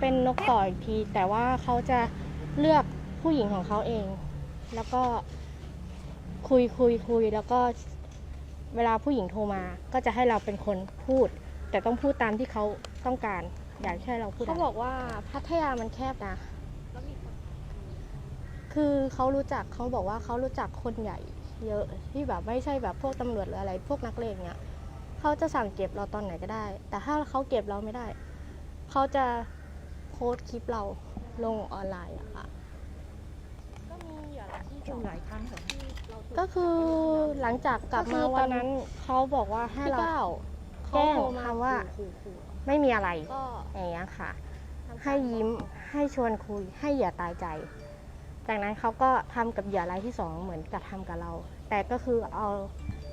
เป็นนกต่ออีกที แต่ว่าเขาจะเลือกผู้หญิงของเขาเอง แล้วก็คุยคุยคุยแล้วก็เวลาผู้หญิงโทรมา ก็จะให้เราเป็นคนพูด แต่ต้องพูดตามที่เขาต้องการ อยากให้เราพูดเขาบอกว่าพัทยามันแคบนะคือเขารู้จักเขาบอกว่าเขารู้จักคนใหญ่ เยอะที่แบบไม่ใช่แบบพวกตำรวจหรืออะไร พวกนักเลงเนี้ยเขาจะสั่งเก็บเราตอนไหนก็ได้ แต่ถ้าเขาเก็บเราไม่ได้ เขาจะ โพสต์คลิปเราลงออนไลน์อะค่ะ ก็มีอยู่หลายที่ถูกหลายครั้งเหรอก็คือหลังจากกลับมาวันนั้นเขาบอกว่าให้เราแกล้งคำว่าขู่ขู่ไม่มีอะไรก็อย่างเงี้ยค่ะให้ยิ้มให้ชวนคุยให้เหยื่อตายใจ จากนั้นเขาก็ทำกับเหยื่อรายที่สองเหมือนกับทำกับเรา แต่ก็คือเอา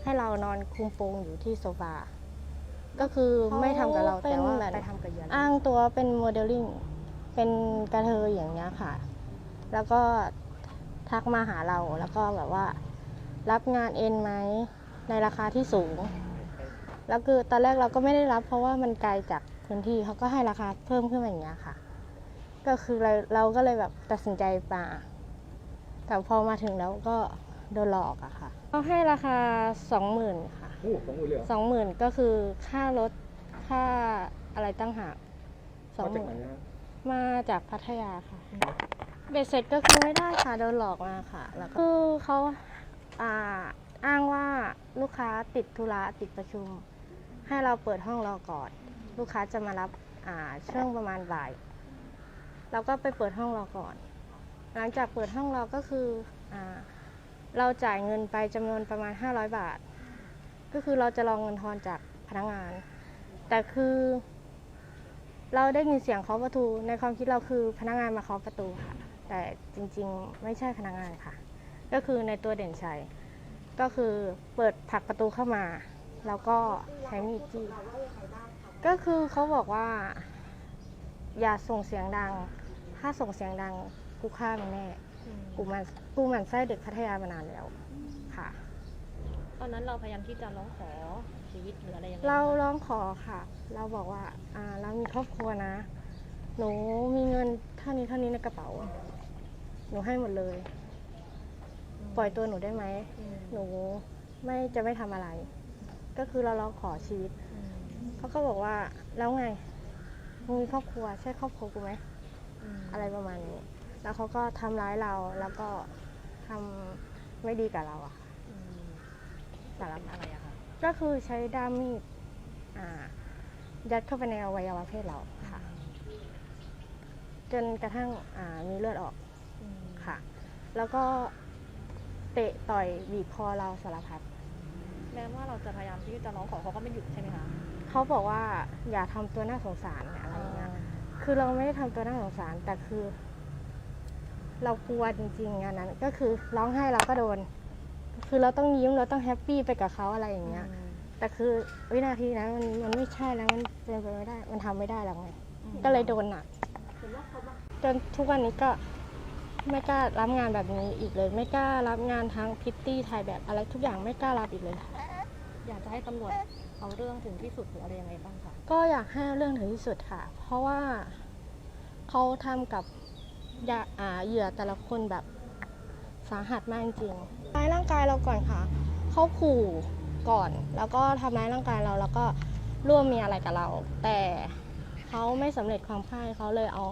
ให้เรานอนคุมโปงอยู่ที่โซฟาก็คือไม่ทำกับเราแต่ว่าไปทำกับเหยื่ออ้างตัวเป็นโมเดลลิ่ง เป็นกระเทยอย่างเงี้ยค่ะ แล้วก็ทักมาหาเราแล้วก็แบบว่า รับงานเอ็นไหมในราคาที่สูง แล้วคือตอนแรกเราก็ไม่ได้รับ เพราะว่ามันไกลจากพื้นที่เขาก็ให้ราคาเพิ่มขึ้นมาอย่างเงี้ยค่ะ ก็คือเราเราก็เลยแบบตัดสินใจมาแต่พอมาถึงแล้วก็โดนหลอกอะค่ะเขาให้ราคาสองหมื่นค่ะโอ้สองหมื่นเลยเหรอสองหมื่นก็คือค่ารถค่าอะไรตั้งหากสองมาหจากมื่ไหนนฮะ มาจากพัทยาค่ะ เบ็ดเสร็จก็คือไม่ได้ค่ะโดนหลอกมาค่ะ แล้วก็คือเขาอ่าอ้างว่าลูกค้าติดธุระติดประชุม ให้เราเปิดห้องรอก่อน ลูกค้าจะมารับอ่าช่วงประมาณบ่ายเราก็ไปเปิดห้องรอก่อน หลังจากเปิดห้องรอก็คืออาเราจ่ายเงินไปจำนวนประมาณ 500 บาท ก็คือเราจะรองเงินทอนจากพนักงาน แต่คือ เราได้ยินเสียงเคาะประตู ในความคิดเราคือพนักงานมาเคาะประตูค่ะ แต่จริงๆไม่ใช่พนักงานค่ะ ก็คือในตัวเด่นชัย ก็คือเปิดผลักประตูเข้ามา แล้วก็ใช้มีดจี้ ก็คือเขาบอกว่า อย่าส่งเสียงดัง ถ้าส่งเสียงดังกูฆ่ามึงแน่ กูมันกูมันไส้เด็กพัทยามานานแล้ว ตอนนั้นเราพยายามที่จะร้องขอชีวิตหรืออะไรยังไงเราร้องขอค่ะ เราบอกว่าอ่าเรามีครอบครัวนะ หนูมีเงินเท่านี้เท่านี้ในกระเป๋า หนูให้หมดเลย ปล่อยตัวหนูได้ไหม อืมหนูไม่จะไม่ทำอะไร ก็คือเราร้องขอชีวิต อืมเขาก็บอกว่าแล้วไงมึงมีครอบครัวใช่ครอบครัวกูไหม มอะไรประมาณนี้ แล้วเขาก็ทำร้ายเรา แล้วก็ทำไม่ดีกับเราอะค่ะอืม สารเป็นพัดอะไรอะคะก็คือใช้ด้ามมีดอ่ายัดเข้าไปในอวัยวะเพศเราค่ะ จนกระทั่งอ่ามีเลือดออกอืมค่ะ แล้วก็เตะต่อยบีบคอเราสารพัดแม้ว่าเราจะพยายามที่จะร้องขอเขาก็ไม่หยุดใช่ไหมคะเขาบอกว่าอย่าทำตัวน่าสงสารอะไรอย่างเงี้ยคือเราไม่ได้ทำตัวน่าสงสารแต่คือ เรากลัวจริงๆงานนั้น ก็คือร้องไห้เราก็โดน คือเราต้องยิ้มเราต้องแฮปปี้ไปกับเขาอะไรอย่างเงี้ยอืมแต่คือวินาทีนั้นมันมันไม่ใช่แล้วมันเป็นไปไม่ได้ มันทำไม่ได้แล้วไงอืมก็เลยโดนหนักจนทุกวันนี้ก็ไม่กล้ารับงานแบบนี้อีกเลย ไม่กล้ารับงานทั้งพิตตี้ถ่ายแบบอะไรทุกอย่างไม่กล้ารับอีกเลยค่ะอยากจะให้ตำรวจเอาเรื่องถึงที่สุดหรืออะไรยังไงบ้างคะก็อยากให้เรื่องถึงที่สุดค่ะ เพราะว่าเขาทำกับยาอ่าเหยื่อแต่ละคนแบบสาหัสมากจริงๆทำร้ายร่างกายเราก่อนค่ะ เขาขู่ก่อน แล้วก็ทำร้ายร่างกายเรา แล้วก็ร่วมมีอะไรกับเรา แต่เขาไม่สำเร็จความใคร่เขาเลยเอา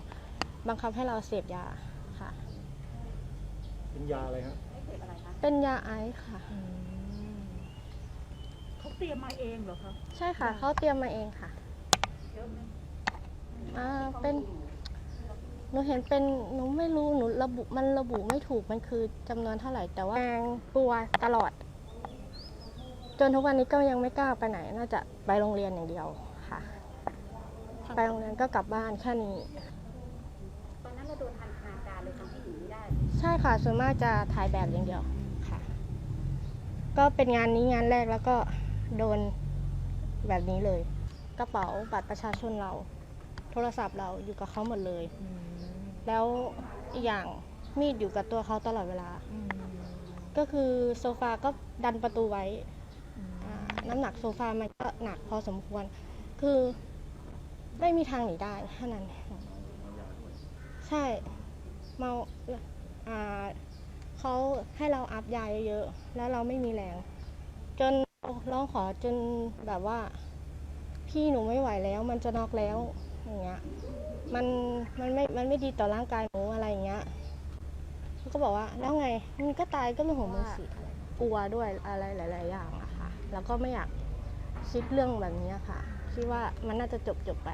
บังคับให้เราเสพยาค่ะ เป็นยาอะไรฮะเป็นยาไอซ์ค่ะอืมเขาเตรียมมาเองเหรอคะใช่ค่ะ เขาเตรียมมาเองค่ะอ่าเป็น หนูเห็นเป็นหนูไม่รู้หนูระบุมันระบุไม่ถูกมันคือจำนวนเท่าไหร่ แต่ว่าแรงกลัวตลอด จนทุกวันนี้ก็ยังไม่กล้าไปไหนนอกจากไปโรงเรียนอย่างเดียวค่ะ ไปโรงเรียนก็กลับบ้านแค่นี้ตอนนั้นเราโดนทันทนาการเลยทำให้หนีไม่ได้ ใช่ค่ะส่วนมากจะถ่ายแบบอย่างเดียวค่ะ ก็เป็นงานนี้งานแรกแล้วก็โดนแบบนี้เลย กระเป๋าบัตรประชาชนเรา โทรศัพท์เราอยู่กับเขาหมดเลยอืม แล้วอีกอย่างมีดอยู่กับตัวเขาตลอดเวลาอืมก็คือโซฟาก็ดันประตูไว้อืมอ่าน้ำหนักโซฟามันก็หนักพอสมควร คือไม่มีทางหนีได้เท่านั้น ใช่ เมาอ่าเขาให้เราอัพยาเยอะๆ แล้วเราไม่มีแรง จนร้องขอจนแบบว่า พี่หนูไม่ไหวแล้ว มันจะน็อกแล้ว อย่างเงี้ยมันมันไม่มันไม่ดีต่อร่างกายหนูอะไรอย่างเงี้ยเขาก็บอกว่าแล้วไงมันก็ตายก็เรื่องของมันสิกลัวด้วยอะไรหลาย ๆ อย่างอะค่ะ แล้วก็ไม่อยากคิดเรื่องแบบนี้ค่ะคิดว่ามันน่าจะจบจบไป